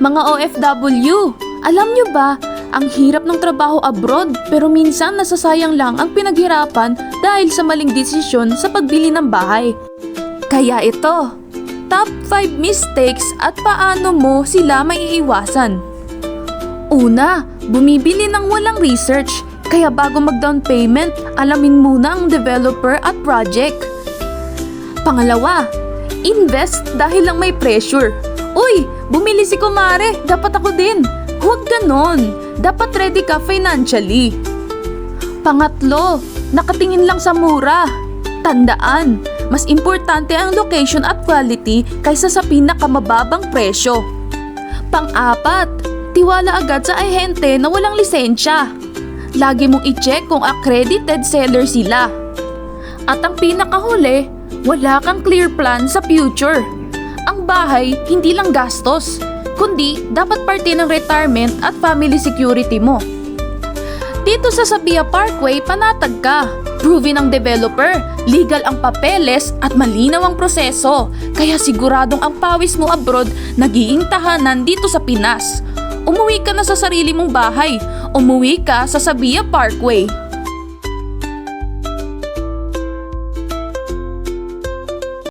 Mga OFW, alam nyo ba, ang hirap ng trabaho abroad pero minsan nasasayang lang ang pinaghirapan dahil sa maling desisyon sa pagbili ng bahay. Kaya ito, top 5 mistakes at paano mo sila maiiwasan. Una, bumibili ng walang research. Kaya bago mag-down payment, alamin muna ang developer at project. Pangalawa, invest dahil lang may pressure. Uy, bumili si Kumare, dapat ako din. Huwag ganon, dapat ready ka financially. Pangatlo, nakatingin lang sa mura. Tandaan, mas importante ang location at quality kaysa sa pinakamababang presyo. Pang-apat, tiwala agad sa ahente na walang lisensya. Lagi mong i-check kung accredited seller sila. At ang pinakahuli, wala kang clear plan sa future. Ang bahay, hindi lang gastos, kundi dapat parte ng retirement at family security mo. Dito sa Sabia Parkway, panatag ka. Proven ang developer, legal ang papeles at malinaw ang proseso. Kaya siguradong ang pawis mo abroad nagiging tahanan dito sa Pinas. Umuwi ka na sa sarili mong bahay. Umuwi ka sa Sabia Parkway.